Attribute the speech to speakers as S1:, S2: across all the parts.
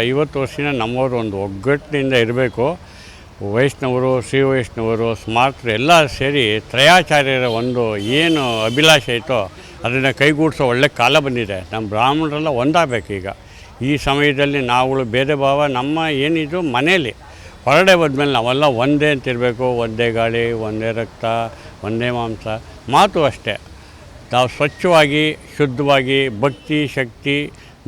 S1: ಐವತ್ತು ವರ್ಷದಿಂದ ನಮ್ಮವರು ಒಂದು ಒಗ್ಗಟ್ಟಿನಿಂದ ಇರಬೇಕು. ವೈಷ್ಣವರು ಶ್ರೀ ವೈಷ್ಣವರು ಸ್ಮಾರ್ತರು ಎಲ್ಲ ಸೇರಿ ತ್ರಯಾಚಾರ್ಯರ ಒಂದು ಏನು ಅಭಿಲಾಷೆ ಐತೋ ಅದನ್ನು ಕೈಗೂಡಿಸೋ ಒಳ್ಳೆ ಕಾಲ ಬಂದಿದೆ. ನಮ್ಮ ಬ್ರಾಹ್ಮಣರೆಲ್ಲ ಒಂದಾಗಬೇಕು ಈಗ. ಈ ಸಮಯದಲ್ಲಿ ನಾವುಗಳು ಬೇರೆ ಭಾವ, ನಮ್ಮ ಏನಿದು ಮನೇಲಿ ಹೊರಡೆ ಹೋದ್ಮೇಲೆ ನಾವೆಲ್ಲ ಒಂದೇ ಅಂತಿರಬೇಕು ಒಂದೇ ಗಾಳಿ, ಒಂದೇ ರಕ್ತ, ಒಂದೇ ಮಾಂಸ. ಮಾತು ಅಷ್ಟೇ. ನಾವು ಸ್ವಚ್ಛವಾಗಿ, ಶುದ್ಧವಾಗಿ, ಭಕ್ತಿ, ಶಕ್ತಿ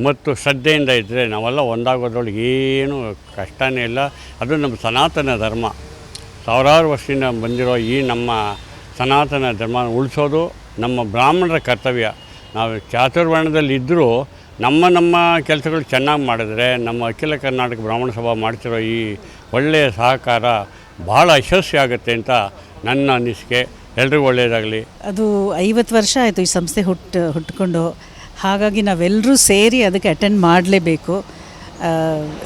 S1: ಮತ್ತು ಶ್ರದ್ಧೆಯಿಂದ ಇದ್ದರೆ ನಾವೆಲ್ಲ ಒಂದಾಗೋದ್ರೊಳಗೆ ಏನು ಕಷ್ಟನೇ ಇಲ್ಲ. ಅದು ನಮ್ಮ ಸನಾತನ ಧರ್ಮ. ಸಾವಿರಾರು ವರ್ಷದಿಂದ ಬಂದಿರೋ ಈ ನಮ್ಮ ಸನಾತನ ಧರ್ಮ ಉಳಿಸೋದು ನಮ್ಮ ಬ್ರಾಹ್ಮಣರ ಕರ್ತವ್ಯ. ನಾವು ಚಾತುರ್ವರ್ಣದಲ್ಲಿ ಇದ್ದರೂ ನಮ್ಮ ನಮ್ಮ ಕೆಲಸಗಳು ಚೆನ್ನಾಗಿ ಮಾಡಿದ್ರೆ, ನಮ್ಮ ಅಖಿಲ ಕರ್ನಾಟಕ ಬ್ರಾಹ್ಮಣ ಸಭಾ ಮಾಡ್ತಿರೋ ಈ ಒಳ್ಳೆಯ ಸಹಕಾರ ಭಾಳ ಯಶಸ್ವಿ ಆಗುತ್ತೆ ಅಂತ ನನ್ನ ಅನಿಸಿಕೆ. ಎಲ್ರಿಗೂ ಒಳ್ಳೆಯದಾಗಲಿ.
S2: ಅದು ಐವತ್ತು ವರ್ಷ ಆಯಿತು ಈ ಸಂಸ್ಥೆ ಹುಟ್ಟು, ಹುಟ್ಕೊಂಡು. ಹಾಗಾಗಿ ನಾವೆಲ್ಲರೂ ಸೇರಿ ಅದಕ್ಕೆ ಅಟೆಂಡ್ ಮಾಡಲೇಬೇಕು.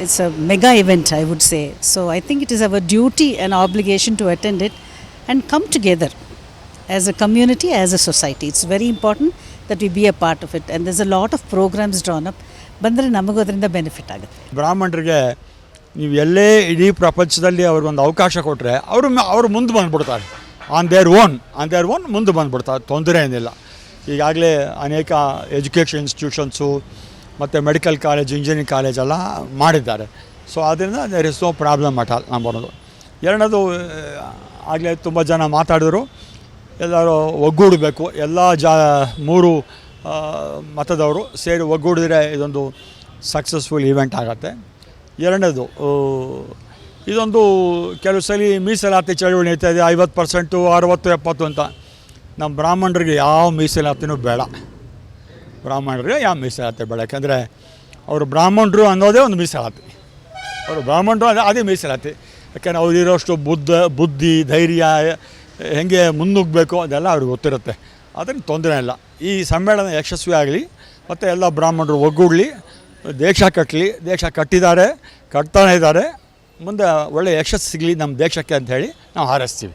S2: It's a mega event I would say so I think it is our duty and obligation to attend it and come together as a community as a society it's very important that we be a part of it and there's a lot of programs drawn up ಬಂದರೆ ನಮಗೂ ಅದರಿಂದ benefit ಆಗುತ್ತೆ.
S3: ಬ್ರಾಹ್ಮಣರಿಗೆ ನೀವು ಎಲ್ಲೇ ಇಡೀ ಪ್ರಪಂಚದಲ್ಲಿ ಅವ್ರಿಗೊಂದು ಅವಕಾಶ ಕೊಟ್ಟರೆ ಅವರು ಅವ್ರು ಮುಂದೆ ಬಂದುಬಿಡ್ತಾರೆ. On their own on their own ಮುಂದೆ ಬಂದುಬಿಡ್ತಾರೆ. ತೊಂದರೆ ಏನಿಲ್ಲ. ಈಗಾಗಲೇ ಅನೇಕ ಎಜುಕೇಷನ್ ಇನ್ಸ್ಟಿಟ್ಯೂಷನ್ಸು ಮತ್ತು ಮೆಡಿಕಲ್ ಕಾಲೇಜ್, ಇಂಜಿನಿಯರಿಂಗ್ ಕಾಲೇಜ್ ಎಲ್ಲ ಮಾಡಿದ್ದಾರೆ. ಸೊ ಅದರಿಂದ there is no problem at all ನಂಬರೋದು ಎರಡನೇದು ಆಗಲೇ ತುಂಬ ಜನ ಮಾತಾಡಿದ್ರು. ಎಲ್ಲರೂ ಒಗ್ಗೂಡಬೇಕು. ಎಲ್ಲ ಜಾ, ಮೂರು ಮತದವರು ಸೇರಿ ಒಗ್ಗೂಡಿದ್ರೆ ಇದೊಂದು ಸಕ್ಸಸ್ಫುಲ್ ಈವೆಂಟ್ ಆಗುತ್ತೆ. ಎರಡನೇದು ಇದೊಂದು ಕೆಲವು ಸಲ ಮೀಸಲಾತಿ ಚಳವಳಿ ಇದೆ, ಐವತ್ತು ಪರ್ಸೆಂಟು ಅರುವತ್ತು, ಎಪ್ಪತ್ತು ಅಂತ. ನಮ್ಮ ಬ್ರಾಹ್ಮಣರಿಗೆ ಯಾವ ಮೀಸಲಾತಿನೂ ಬೇಡ. ಬ್ರಾಹ್ಮಣರಿಗೆ ಯಾವ ಮೀಸಲಾತಿ ಬೇಡ. ಯಾಕೆಂದರೆ ಅವರು ಬ್ರಾಹ್ಮಣರು ಅನ್ನೋದೇ ಒಂದು ಮೀಸಲಾತಿ ಅವರು ಬ್ರಾಹ್ಮಣರು ಅದೇ ಅದೇ ಮೀಸಲಾತಿ ಯಾಕೆಂದರೆ ಅವ್ರು ಇರೋಷ್ಟು ಬುದ್ಧ, ಬುದ್ಧಿ, ಧೈರ್ಯ, ಹೆಂಗೆ ಮುನ್ನುಗ್ಗಬೇಕು ಅದೆಲ್ಲ ಅವ್ರಿಗೆ ಗೊತ್ತಿರುತ್ತೆ. ಅದನ್ನು ತೊಂದರೆ ಇಲ್ಲ. ಈ ಸಮ್ಮೇಳನ ಯಶಸ್ವಿ ಆಗಲಿ, ಮತ್ತು ಎಲ್ಲ ಬ್ರಾಹ್ಮಣರು ಒಗ್ಗೂಡಲಿ ದೇಶ ಕಟ್ಟಲಿ ದೇಶ ಕಟ್ಟಿದ್ದಾರೆ, ಕಟ್ತಾನೆ ಇದ್ದಾರೆ. ಮುಂದೆ ಒಳ್ಳೆಯ ಯಶಸ್ಸು ಸಿಗಲಿ, ನಮ್ಮ ದೇಶಕ್ಕೆ ಅಂತ ಹೇಳಿ ನಾವು ಹಾರೈಸ್ತೀವಿ.